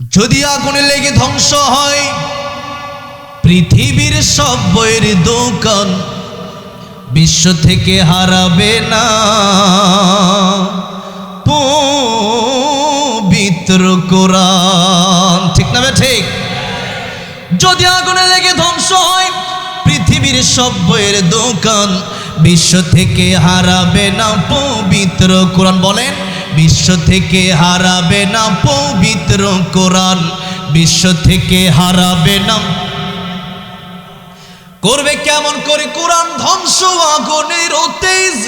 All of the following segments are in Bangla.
যদি আগুনে লেগে ধ্বংস হয়, পৃথিবীর সব বইয়ের দোকান বিশ্ব থেকে হারাবে না। পবিত্র কোরআন, ঠিক না ঠিক? যদি আগুনে লেগে ধ্বংস হয়, পৃথিবীর সব বইয়ের দোকান বিশ্ব থেকে হারাবে না। পবিত্র কোরআন বলেন বিশ্ব থেকে হারাবে না পবিত্র কোরআন। বিশ্ব থেকে হারাবে না। করবে কেমন করে কোরআন ধ্বংস আগুনের তেজ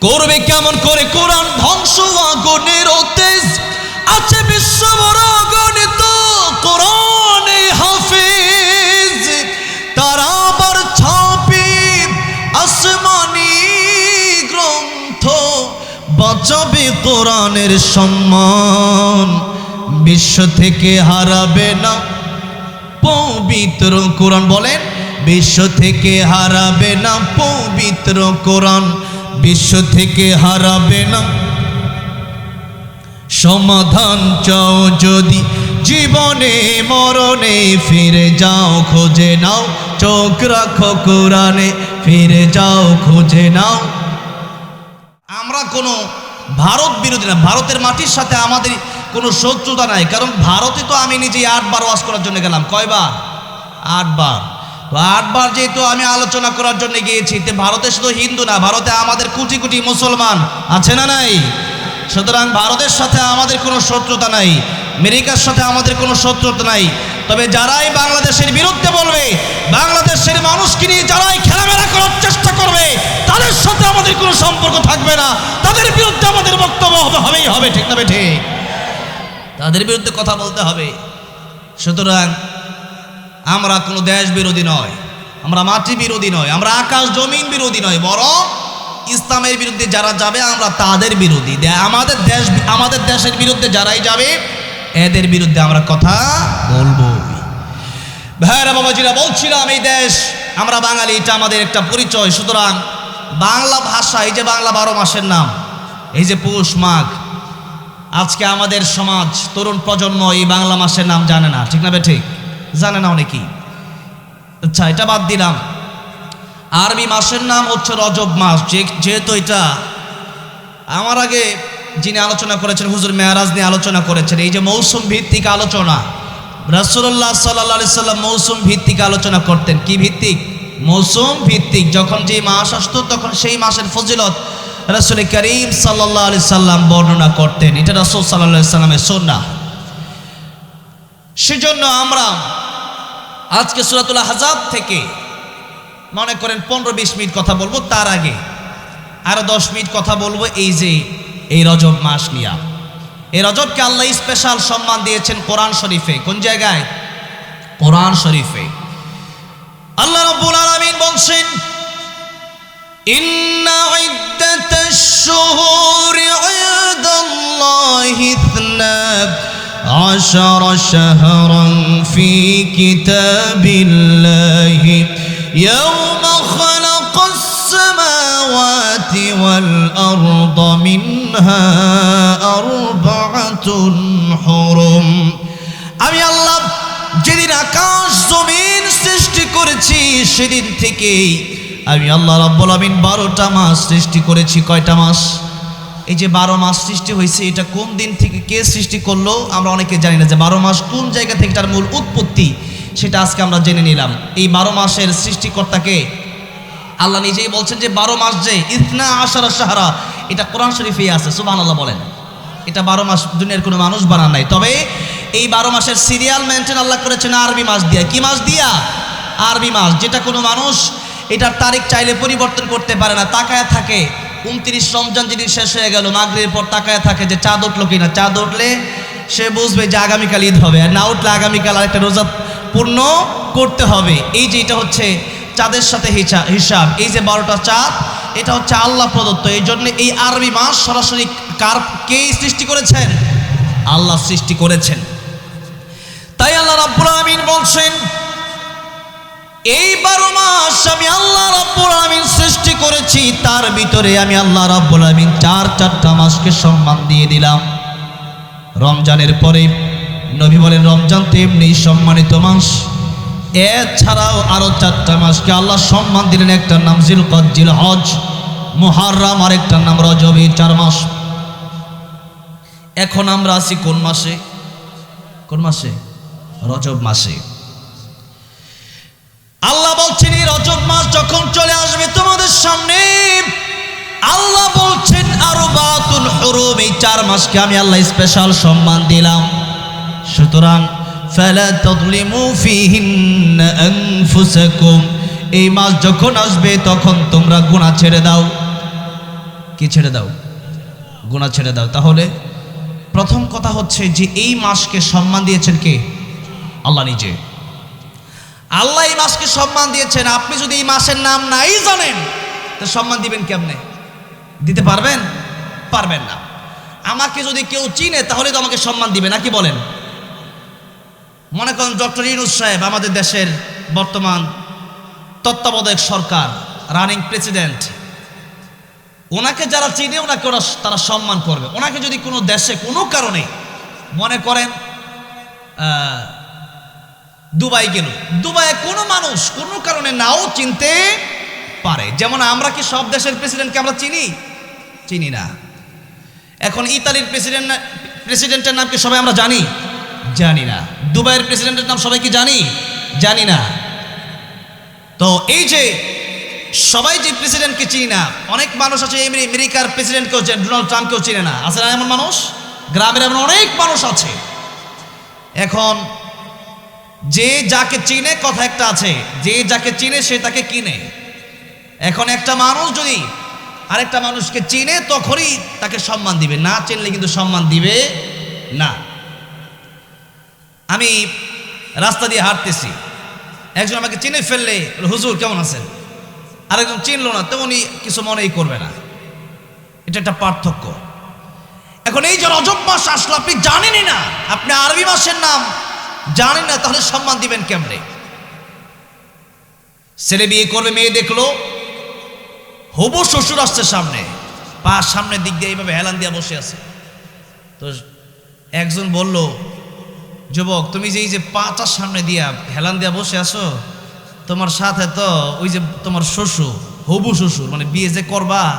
করবে কেমন করে কোরআন ধ্বংস আগুনের তেজ আছে বিশ্ব বড় গণিত কোরআনে কোরআনের সম্মান বিশ্ব থেকে হারাবে না। পবিত্র কোরআন বলেন, বিশ্ব থেকে হারাবে না, পবিত্র কোরআন বিশ্ব থেকে হারাবে না। সমাধান চাও যদি জীবনে, মরণে, ফিরে যাও, খোঁজে নাও, চোখ রাখো কোরআনে, ফিরে যাও, খোঁজে নাও। আমরা কোনো ভারত বিরোধী না, ভারতের মাটির সাথে আমাদের কোনো শত্রুতা নাই। কারণ ভারতে তো আমি নিজেই আটবার ওয়াজ করার জন্য গেলাম। কয়বার? আটবার। তো আটবার যেহেতু আমি আলোচনা করার জন্য গিয়েছি, তো ভারতে শুধু হিন্দু না, ভারতে আমাদের কোটি কোটি মুসলমান আছে না নাই? সুতরাং ভারতের সাথে আমাদের কোনো শত্রুতা নাই, আমেরিকার সাথে আমাদের কোনো শত্রুতা নাই। তবে যারাই বাংলাদেশের বিরুদ্ধে বলবে, বাংলাদেশের মানুষকে নিয়ে যারাই খেলামেলা করার চেষ্টা করবে, তাদের সাথে আমাদের কোনো সম্পর্ক থাকবে না। তাদের বিরুদ্ধে আমাদের বক্তব্য হবে, হবেই হবে, ঠিক না ঠিক তাদের বিরুদ্ধে কথা বলতে হবে। সুতরাং আমরা কোনো দেশ বিরোধী নয়, আমরা মাটি বিরোধী নয়, আমরা আকাশ জমিন বিরোধী নয়, বরং ইসলামের বিরুদ্ধে যারা যাবে, আমরা তাদের বিরোধী। আমাদের দেশ আমাদের দেশের বিরুদ্ধে যারাই যাবে, এদের বিরুদ্ধে আমরা কথা ভাইরা বাবাজিরা, বলছিলাম এই দেশ, আমরা বাঙালি, এটা আমাদের একটা পরিচয়। সুতরাং বাংলা ভাষা, এই যে বাংলা বারো মাসের নাম, এই যে পৌষ মাঘ, আজকে আমাদের সমাজ, তরুণ প্রজন্ম এই বাংলা মাসের নাম জানে না। ঠিক না ঠিক? জানে না অনেকেই আচ্ছা এটা বাদ দিলাম। আরবি মাসের নাম হচ্ছে রজব মাস যেহেতু এটা আমার আগে যিনি আলোচনা করেছেন, হুজুর মেয়ারাজ নিয়ে আলোচনা করেছেন, এই যে মৌসুম ভিত্তিক আলোচনা রাসূলুল্লাহ সাল্লাহ আলি সাল্লাম মৌসুম ভিত্তিক আলোচনা করতেন। কি ভিত্তিক? মৌসুম ভিত্তিক। যখন যে মাস আসতো, তখন সেই মাসের ফজিলত রাসূল করিম সাল্লাহ আলি সাল্লাম বর্ণনা করতেন। এটা রাসূল সাল্লাহ সাল্লামের সন্না সেজন্য আমরা আজকে সুরাতুল হাজাব থেকে মনে করেন পনেরো বিশ মিনিট কথা বলব। তার আগে আরও দশ মিনিট কথা বলব এই যে এই রজব মাস নিয়া। এই রজবকে আল্লাহ স্পেশাল সম্মান দিয়েছেন কোরআন শরীফে কোন জায়গায় কোরআন শরীফে আল্লাহ রাব্বুল আলামিন বলছেন ইন্না ইদ্দাতাশ শুহুরি ইনদাল্লাহি ইথনা عشر شهرا في كتاب الله يوم خلق السماوات والأرض منها أربعة حرم আমি আল্লাহ যেদিন আকাশ জমিন সৃষ্টি করেছি সেদিন থেকেই আমি আল্লাহ রাব্বুল আমিন বারোটা মাস সৃষ্টি করেছি কয়টা মাস এই যে বারো মাস সৃষ্টি হয়েছে এটা কোন দিন থেকে কে সৃষ্টি করলো আমরা অনেকে জানি না যে বারো মাস কোন জায়গা থেকে তার মূল উৎপত্তি সেটা আজকে আমরা জেনে নিলাম এই বারো মাসের সৃষ্টিকর্তাকে আল্লাহ নিজেই বলছেন যে বারো মাস যে ইতনা আশারা সাহারা এটা কোরআন শরীফেই আছে সুবাহ আল্লাহ বলেন। এটা বারো মাস দুনিয়ার কোনো মানুষ বানান নাই। তবে এই বারো মাসের সিরিয়াল মেনটেন আল্লাহ করেছেন আরবি মাস দিয়া। কি মাস দিয়া? আরবি মাস। যেটা কোনো মানুষ এটার তারিখ চাইলে পরিবর্তন করতে পারে না। তাকায় থাকে, উনত্রিশ রমজান যেদিন শেষ হয়ে গেল মাগরির পর তাকায় থাকে যে চাঁদ উঠল কিনা। চাঁদ উঠলে সে বুঝবে যে আগামীকাল ঈদ হবে। আর না উঠলে আগামীকাল আরেকটা রোজা পূর্ণ করতে হবে। এই যে এটা হচ্ছে চাঁদের সাথে হিসা- হিসাব। এই যে বারোটা চাঁদ এটা হচ্ছে আল্লাহ প্রদত্ত। এই জন্য এই আরবি মাস সরাসরি কার কে সৃষ্টি করেছেন? আল্লাহ সৃষ্টি করেছেন। তাই আল্লাহ রাব্বুল আমিন বলছেন এই বারো মাস আমি আল্লাহ রাব্বুল আমিন সৃষ্টি করেছি, তার ভিতরে আমি আল্লাহ রাব্বুল আমিন চার, চারটা মাসকে সম্মান দিয়ে দিলাম। রমজানের পরে নবী বলেন, রমজান তেমনি সম্মানিত মাস। এছাড়াও আরও চারটা মাসকে আল্লাহ সম্মান দিলেন, একটার নাম জিল জিল হজ, মুহাররাম, আরেকটার নাম রজব চার মাস। এখন আমরা আছি কোন মাসে? কোন মাসে? রজব মাসে। আল্লাহ বলছেন, এই রজব মাস যখন চলে আসবে তোমাদের সামনে, আল্লাহ বলছেন আরও বাতুল এই চার মাসকে আমি আল্লাহ স্পেশাল সম্মান দিলাম। সুতরাং ফালা তাদলিমু ফিহিন্না আনফুসাকুম। এই মাস যখন আসবে, তখন তোমরা গুনাহ ছেড়ে দাও। কি ছেড়ে দাও? গুনাহ ছেড়ে দাও। তাহলে প্রথম কথা হচ্ছে যে, এই মাসকে সম্মান দিয়েছেন কে? আল্লাহ নিজে। আল্লাহ এই মাসকে সম্মান দিয়েছেন। আপনি যদি এই মাসের নাম নাই জানেন, তো সম্মান দিবেন কেমনে? দিতে পারবেন? পারবেন না। আমাকে যদি কেউ চিনে, তাহলে তো আমাকে সম্মান দিবে। নাকি বলেন? মনে করেন ডক্টর ইনুস সাহেব আমাদের দেশের বর্তমান তত্ত্বাবধায়ক সরকার, রানিং প্রেসিডেন্ট, ওনাকে যারা চিনে ওনাকে ওরা তারা সম্মান করবে। ওনাকে যদি কোনো দেশে কোনো কারণে মনে করেন দুবাই গেল, দুবাইয়ে কোনো মানুষ কোনো কারণে নাও চিনতে পারে। যেমন আমরা কি সব দেশের প্রেসিডেন্টকে আমরা চিনি? চিনি না। এখন ইতালির প্রেসিডেন্ট প্রেসিডেন্টের নাম কি সবাই আমরা জানি? জানি না। দুবাইয়ের প্রেসিডেন্টের নাম সবাই কি জানি? জানি না। তো এই যে সবাই যে প্রেসিডেন্টকে চিনি না, অনেক মানুষ আছে আমেরিকার প্রেসিডেন্টকেও চেনে ডোনাল্ড ট্রাম্পকেও চিনে না। আছে না এমন মানুষ? গ্রামের এমন অনেক মানুষ আছে। এখন যে যাকে চিনে কথা একটা আছে, যে যাকে চিনে সে তাকে কিনে। এখন একটা মানুষ যদি আরেকটা মানুষকে চিনে, তখনই তাকে সম্মান দিবে। না চিনলে কিন্তু সম্মান দিবে না। আমি রাস্তা দিয়ে হাঁটতেছি। একজন আমাকে চিনে ফেললে, হুজুর, কেমন আছেন? আরেকজন চিনলো না তো উনি কিছু মনেই করবে না। এটা একটা পার্থক্য। এখন এই যে রজব মাস আসলো, আপনি জানেনই না। আপনি আরবি মাসের নাম জানেন না, তাহলে সম্মান দিবেন কেমনে? ছেলে বিয়ে করবে, মেয়ে দেখল, হবু শ্বশুর আসছে সামনে। পা সামনের দিক দিয়ে এইভাবে হেলান দিয়া বসে আছে। তো একজন বলল যুবক, তুমি যে এই যে পাটার সামনে দিয়া হেলান দিয়া বসে আছো, তোমার সাথে তো ওই যে তোমার শ্বশুর, হবু শ্বশুর মানে বিয়ে যে করবা,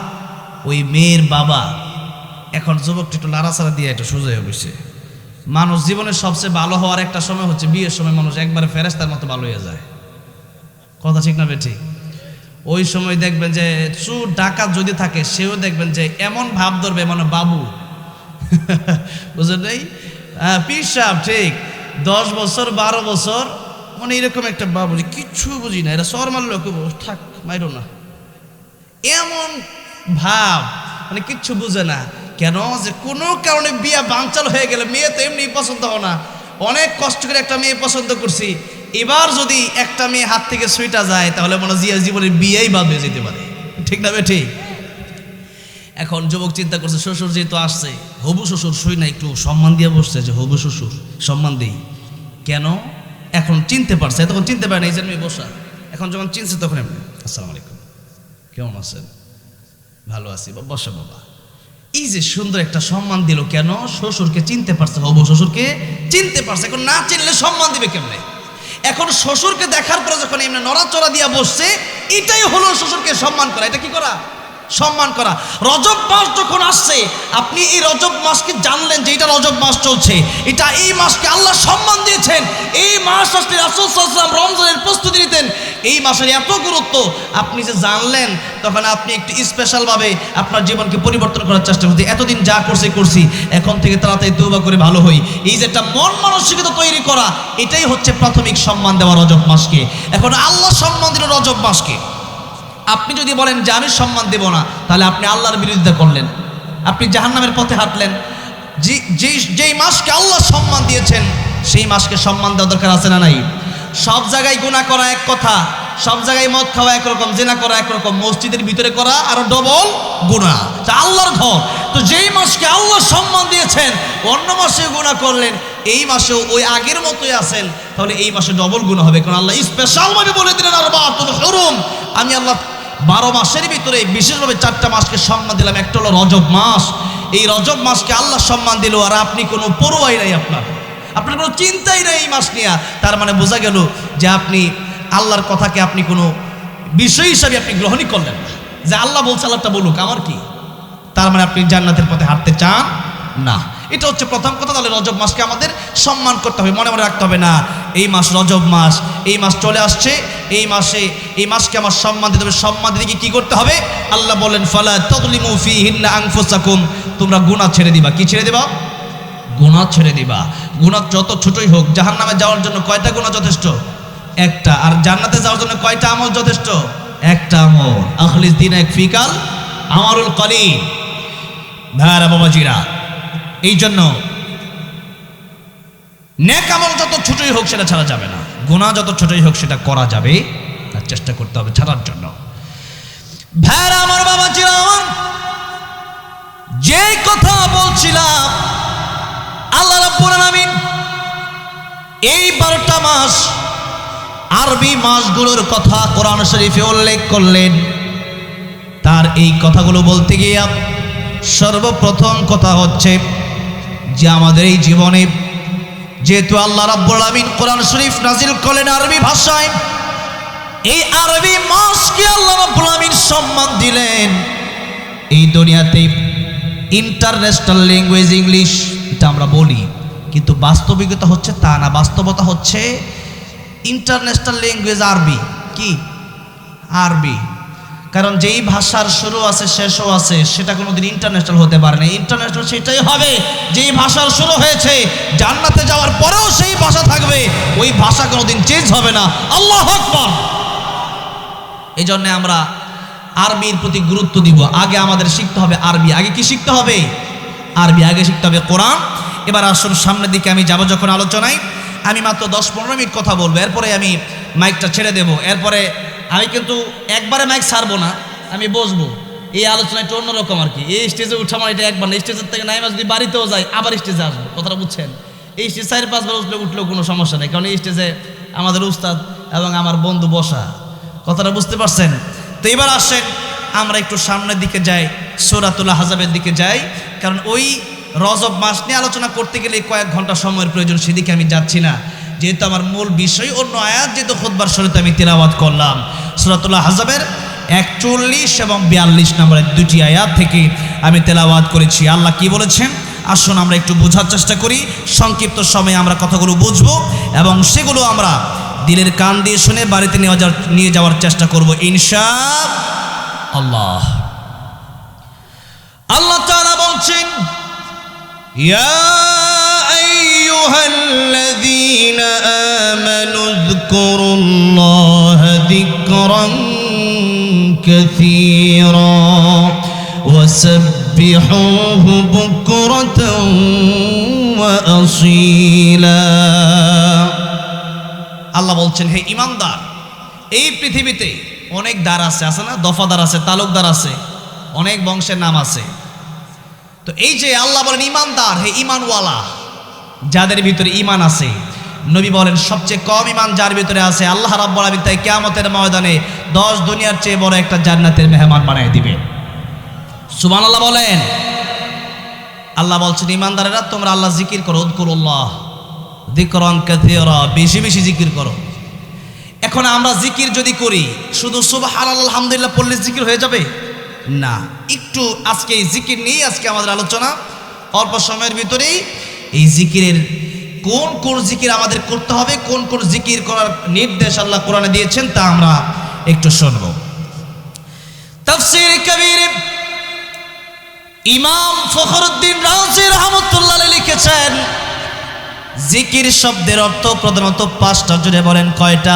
ওই মেয়ের বাবা। এখন যুবকটি একটু লাড়াচাড়া দিয়ে একটু সোজা হয়ে বসে। মানুষ জীবনের সবচেয়ে ভালো হওয়ার একটা সময় হচ্ছে বিয়ের সময়, মানুষ একবারে ফেরেস্তার মতো ভালো হয়ে যায়। কথা ঠিক না বেঠিক? ওই সময় দেখবেন যে চুর, ডাকাত যদি থাকে, সেও দেখবেন যে এমন ভাব ধরবে মানে বাবু। বুঝলেন হ্যাঁ পীর সাহেব, ঠিক। দশ বছর, বারো বছর মানে এরকম একটা বাবু যে কিচ্ছু বুঝি না। এটা সর মারলো থাক, মাইরো না। এমন ভাব মানে কিচ্ছু বুঝে না। কেন যে কোনো কারণে বিয়া বাঞ্চাল হয়ে গেলে মেয়ে তো এমনি পছন্দ হয় না। অনেক কষ্ট করে একটা মেয়ে পছন্দ করছি। এবার যদি একটা মেয়ে হাত থেকে সুইটা যায়, তাহলে মনে হয় জিয়া জীবনের বিয়েই বাদ হয়ে যেতে পারে। ঠিক না বে, ঠিক? এখন যুবক চিন্তা করছে, শ্বশুর যেহেতু আসছে, হবু শ্বশুর শুই না, একটু সম্মান দিয়ে বসছে যে হবু শ্বশুর, সম্মান দিই। কেন? এখন চিনতে পারছে তখন চিনতে পারে না, এই জন্যই বসা। এখন যখন চিনছে তখন এমনি, আসসালামু আলাইকুম, কেমন আছেন? ভালো আছি বসা বাবা। এই যে সুন্দর একটা সম্মান দিল কেন? শ্বশুরকে চিনতে পারছে হবু শ্বশুরকে চিনতে পারছে, এখন না চিনলে সম্মান দিবে কেমনে? এখন শ্বশুরকে দেখার পরে যখন এমনি নড়াচড়া দিয়া বসছে, এটাই হলো শ্বশুরকে সম্মান করা, এটা কি করা? সম্মান করা। রজব মাস যখন আসছে, আপনি এই রজব মাসকে জানলেন যে এটা রজব মাস চলছে। এটা এই মাসকে আল্লাহ সম্মান দিয়েছেন। এই মাস আসলে রাসুল সাল্লাম রমজানের প্রস্তুতি নিতেন। এই মাসের এত গুরুত্ব, আপনি যে জানলেন, তখন আপনি একটু স্পেশালভাবে আপনার জীবনকে পরিবর্তন করার চেষ্টা করতে। এতদিন যা করছে, করছি, এখন থেকে তাড়াতাড়ি তৌবা করে ভালো হই। এই যে একটা মন মানসিকতা তৈরি করা, এটাই হচ্ছে প্রাথমিক সম্মান দেওয়া রজব মাসকে। এখন আল্লাহ সম্মান দিল রজব মাসকে। আপনি যদি বলেন যে আমি সম্মান দেব না, তাহলে আপনি আল্লাহর বিরোধিতা করলেন। আপনি জাহান্নামের পথে হাঁটলেন। যেই যেই মাসকে আল্লাহ সম্মান দিয়েছেন, সেই মাসকে সম্মান দেওয়া দরকার আছে না নাই? সব জায়গায় গুণা করা এক কথা, সব জায়গায় মদ খাওয়া একরকম, জেনা করা একরকম, মসজিদের ভিতরে করা আরও ডবল গুণা আল্লাহর ঘর। তো যেই মাসকে আল্লাহ সম্মান দিয়েছেন, অন্য মাসে গুণা করলেন, এই মাসেও ওই আগের মতোই আছেন, তাহলে এই মাসে ডবল গুণা হবে। কারণ আল্লাহ স্পেশালভাবে বলে দিলেন আর হরুম। আমি আল্লাহ বারো মাসের ভিতরে, বিশেষভাবে চারটা মাসকে সম্মান দিলাম। একটা হলো রজব মাস। এই রজব মাসকে আল্লাহ সম্মান দিল, আর আপনি কোনো পড়ুয়াই নাই আপনার। আপনার কোনো চিন্তাই নাই এই মাস নিয়ে। তার মানে বোঝা গেল যে আপনি, আল্লাহর কথাকে আপনি কোনো বিষয় হিসাবে আপনি গ্রহণই করলেন না। যে আল্লাহ বলছে, আল্লাহটা বলুক, আমার কি? তার মানে আপনি জান্নাতের পথে হাঁটতে চান না। এটা হচ্ছে প্রথম কথা, তাহলে রজব মাসকে আমাদের সম্মান করতে হবে, মনে মনে রাখতে হবে না। এই মাস রজব মাস, এই মাস চলে আসছে এই মাসে, এই মাসকে আমার সম্মান দিতে হবে। সম্মান দিতে কি করতে হবে? আল্লাহ বলেন, ফালা তদলিমু ফি হিন্না আংফুসাকুম তোমরা গুনাহ ছেড়ে দিবা। কি ছেড়ে দিবা? গুনাহ ছেড়ে দিবা। গুনাহ যত ছোটই হোক, জাহান্নামে যাওয়ার জন্য কয়টা গুনাহ যথেষ্ট? একটা। আর জান্নাতে যাওয়ার জন্য কয়টা আমল যথেষ্ট? একটা আমল। আখলিস দিন এক ফিকাল আমারুল কলি ভাইরা বাবাজিরা এই জন্য নেক আমল যত ছোটই হোক, সেটা ছাড়া যাবে না। গুনাহ যত ছোটই হোক সেটা করা যাবে, তার চেষ্টা করতে হবে ছাড়ার জন্য। ভাইরা, আমার বাবাজিরা আমার যে কথা বলছিলাম, আল্লাহ রাব্বুল এই বারোটা মাস আরবি মাসগুলোর কথা কোরআন শরীফে উল্লেখ করলেন। তার এই কথাগুলো বলতে গিয়ে সর্বপ্রথম কথা হচ্ছে যে আমাদের এই জীবনে যেহেতু আল্লাহ রাব্বুল আলামিন কোরআন শরীফ নাজিল করলেন আরবি ভাষায়, এই আরবি মাসকে আল্লাহ রাব্বুল আলামিন সম্মান দিলেন। এই দুনিয়াতে ইন্টারন্যাশনাল ল্যাঙ্গুয়েজ ইংলিশ, এটা আমরা বলি, কিন্তু বাস্তবিকতা হচ্ছে তা না, বাস্তবতা হচ্ছে ইন্টারন্যাশনাল ল্যাঙ্গুয়েজ আরবি। কি? আরবি। কারণ যেই ভাষার শুরু আছে, শেষও আছে, সেটা কোনোদিন ইন্টারন্যাশনাল হতে পারে না। ইন্টারন্যাশনাল সেটাই হবে। যেই ভাষার শুরু হয়েছে, জান্নাতে যাওয়ার পরেও সেই ভাষা থাকবে। ওই ভাষা কোনোদিন চেঞ্জ হবে না। আল্লাহ আকবার! এই জন্যে আমরা আরবির প্রতি গুরুত্ব দিব। আগে আমাদের শিখতে হবে আরবি। আগে কি শিখতে হবে? আরবি। আগে শিখতে হবে কোরআন। এবার আসুন সামনের দিকে আমি যাব যখন আলোচনায়। আমি মাত্র দশ পনেরো মিনিট কথা বলব। এরপরে আমি মাইকটা ছেড়ে দেব। এরপরে আমি কিন্তু একবারে মাইক ছাড়বো না, আমি বসবো। এই আলোচনা একটু অন্যরকম আর কি। এই স্টেজে উঠা আমার এটা একবার না স্টেজের থেকে নাই যদি বাড়িতেও যায়, আবার স্টেজে আসব, কথাটা বুঝছেন? এই স্টেজ চার পাঁচবার উঠলে উঠলেও কোনো সমস্যা নেই, কারণ এই স্টেজে আমাদের উস্তাদ এবং আমার বন্ধু বসা। কথাটা বুঝতে পারছেন? তো এবার আসেন, আমরা একটু সামনের দিকে যাই সোরাতুল্লাহ হাজাবের দিকে যাই, কারণ ওই রজব মাস নিয়ে আলোচনা করতে গেলে কয়েক ঘণ্টা সময়ের প্রয়োজন, সেদিকে আমি যাচ্ছি না। যেহেতু আমার মূল বিষয়, অন্য আয়াত যেহেতু খুদবার শরীতে আমি তেলাওয়াত করলাম। সুরাতুল্লাহ হাজাবের একচল্লিশ এবং বিয়াল্লিশ নম্বরের দুটি আয়াত থেকে আমি তেলাওয়াত করেছি। আল্লাহ কি বলেছেন? আসুন আমরা একটু বোঝার চেষ্টা করি। সংক্ষিপ্ত সময়ে আমরা কথাগুলো বুঝব এবং সেগুলো আমরা দিলের কান দিয়ে শুনে বাড়িতে নিয়ে যাওয়ার নিয়ে যাওয়ার চেষ্টা করব ইনশা আল্লাহ আল্লাহ তাআলা বলছেন, ইয়া আইয়ুহাল্লাযীনা আমানু যকুরুল্লাহা যিকরান কাসীরা وسبحوه بكرة وأصيلا আল্লাহ বলছেন হে ইমানদার এই পৃথিবীতে অনেক দ্বার আছে আছে না দফাদার আছে তালুকদার আছে অনেক বংশের নাম আছে তো এই যে আল্লাহ বলেন ইমানদার হে ইমানওয়ালা যাদের ভিতরে ইমান আছে, নবী বলেন, সবচেয়ে কম ইমান যার ভিতরে আছে, আল্লাহ রাব্বুল আলামিন তাই কিয়ামতের ময়দানে দশ দুনিয়ার চেয়ে বড় একটা জান্নাতের মেহমান বানিয়ে দিবে। সুবহানাল্লাহ বলেন। আল্লাহ বলছেন ইমানদারেরা তোমরা আল্লাহ জিকির করো, উদকুরুল্লাহ দিকরং কাথিরা বেশি বেশি জিকির করো। এখন আমরা জিকির যদি করি, শুধু সুবাহ আলহামদুলিল্লাহ পড়লে জিকির হয়ে যাবে? না। একটু আজকে জিকির নিয়ে আজকে আমাদের আলোচনা, অল্প সময়ের ভিতরেই এই জিকিরের কোন কোন জিকির আমাদের করতে হবে, কোন কোন জিকির করার নির্দেশ আল্লাহ কোরআনে দিয়েছেন তা আমরা একটু শুনব। তাফসীর কবির ইমাম ফখরুদ্দিন রাউজি রহমতুল্লাহ লিখেছেন, জিকির শব্দের অর্থ প্রধানত পাঁচটা জুড়ে বলেন কয়টা?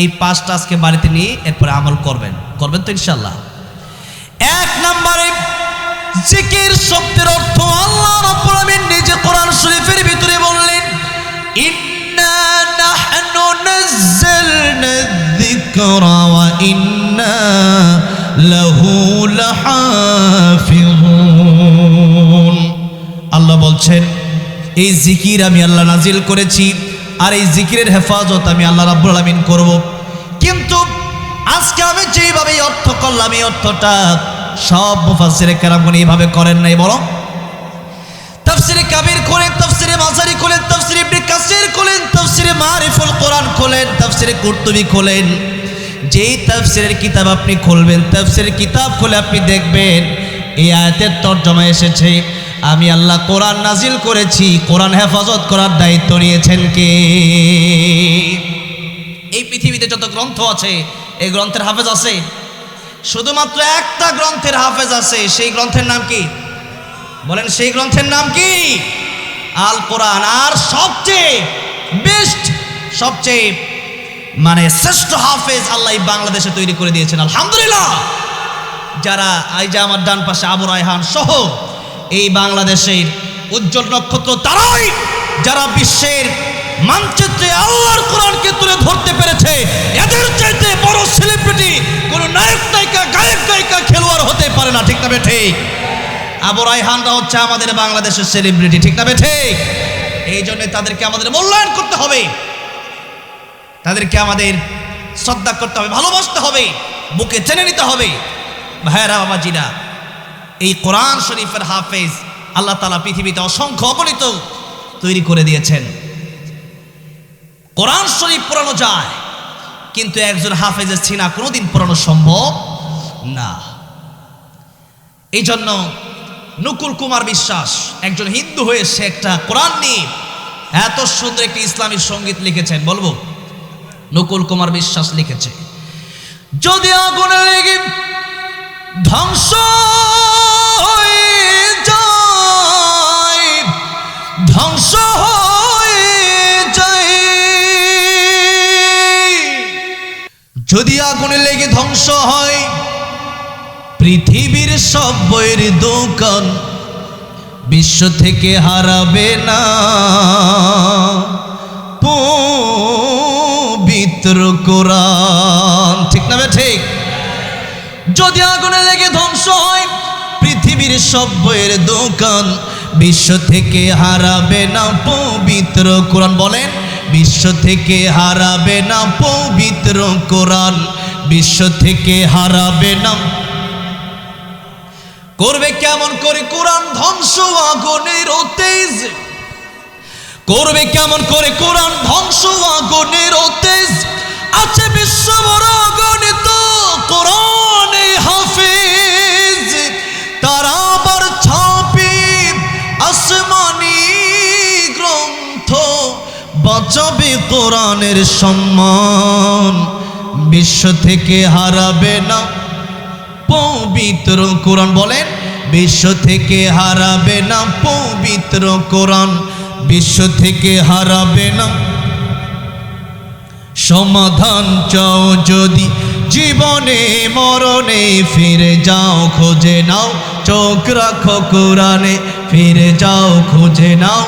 এই পাঁচটা আজকে বাড়িতে নিয়ে এরপরে আমল করবেন। করবেন তো ইনশাল্লাহ এক নম্বরে জিকির শব্দের অর্থ আল্লাহ কোরআন শরীফের ভিতরে বললেন, ইন্না ইন্না লাহু আল্লাহ বলছেন, এই জিকির আমি আল্লাহ নাজিল করেছি আর এই জিকিরের হেফাজত আমি আল্লাহ রাব্বুল আলামিন করব। কিন্তু আজকে আমি যেইভাবে অর্থ করলাম, এই অর্থটা সব মুফাসসিরে কেরামগণ এইভাবে করেন নাই, বলো। তফসিরে কাবির খোলেন, তফসিরে মাসারি খোলেন, তফসিরে ইবনে কাসির খোলেন, তফসিরে মারিফুল কোরআন খোলেন, তফসিরে কুর্তুবি খোলেন। যেই তফসিরের কিতাব আপনি খুলবেন, তফসিরের কিতাব খুলে আপনি দেখবেন, এই আয়াতের তর্জমা এসেছে। আমি আল্লাহ কোরআন নাজিল করেছি, কোরআন হেফাজত করার দায়িত্ব নিয়েছেন কে? এই পৃথিবীতে যত গ্রন্থ আছে, এই গ্রন্থের হাফেজ আছে। শুধুমাত্র একটা গ্রন্থের হাফেজ আছে, সেই গ্রন্থের নাম কি? বলেন, সেই গ্রন্থের নাম কি? আল কোরআন। আর সবচেয়ে বেস্ট সবচেয়ে মানে শ্রেষ্ঠ হাফেজ আল্লাহ বাংলাদেশে তৈরি করে দিয়েছেন। আলহামদুলিল্লাহ। যারা এই যে আমার ডান পাশে আবু রায়হান সহ এই বাংলাদেশের উজ্জ্বল নক্ষত্র, তারাই যারা বিশ্বের মানচিত্রে আল্লাহর কোরআনকে তুলে ধরতে পেরেছে, এদের চাইতে বড় সেলিব্রিটি কোন নায়ক, নায়িকা, গায়ক, গায়িকা, খেলোয়াড় হতে পারে না। ঠিক না ঠিক? আবু রায়হানরা হচ্ছে আমাদের বাংলাদেশের সেলিব্রিটি ঠিক না ঠিক? এই জন্য তাদেরকে আমাদের মূল্যায়ন করতে হবে। তাদেরকে আমাদের শ্রদ্ধা করতে হবে, ভালোবাসতে হবে, বুকে চেনে নিতে হবে। ভাইয়েরা, বাবাজিরা, এই কোরআন শরীফের হাফেজ আল্লাহ তালা পৃথিবীতে অসংখ্য অগণিত তৈরি করে দিয়েছেন। কোরআন শরীফ পড়ানো যায়, কিন্তু একজন হাফেজের ছিনা কোনোদিন পড়ানো সম্ভব না। এই জন্য নকুল কুমার বিশ্বাস, একজন হিন্দু হয়ে সে একটা কোরআন নিয়ে এত সুন্দর একটি ইসলামী সংগীত লিখেছেন, বলব। নকুল কুমার বিশ্বাস লিখেছে, যদি আগুনে লেগে ধ্বংস ধ্বংস যদি আগুনে লেগে ধ্বংস হয় পৃথিবীর সব বইয়ের দোকান বিশ্ব থেকে হারাবে না। পবিত্র কোরআন। ঠিক না ঠিক? যদি আগুনে লেগে ধ্বংস হয়, পৃথিবীর সব বইয়ের দোকান বিশ্ব থেকে হারাবে না। পবিত্র কোরআন বলেন, বিশ্ব থেকে হারাবে না। পবিত্র কোরআন বিশ্ব থেকে হারাবে না। করবে কেমন করে কোরআন ধ্বংস আগুনের তেজ করবে কেমন করে কোরআন ধ্বংস আগুনের তেজ আছে বিশ্ব বড় গণিত, কোরআনে হাফেজ। তারা আবার ছাপি আসমানি গ্রন্থ বাঁচাবে কোরআনের সম্মান। বিশ্ব থেকে হারাবে না পবিত্র কোরআন বলেন, বিশ্ব থেকে হারাবে না পবিত্র কোরআন, বিশ্ব থেকে হারাবে না। সমাধান চাও যদি, জীবনে মরণে ফিরে যাও, খোঁজে নাও, চোখ রাখো কোরআনে, ফিরে যাও, খুঁজে নাও।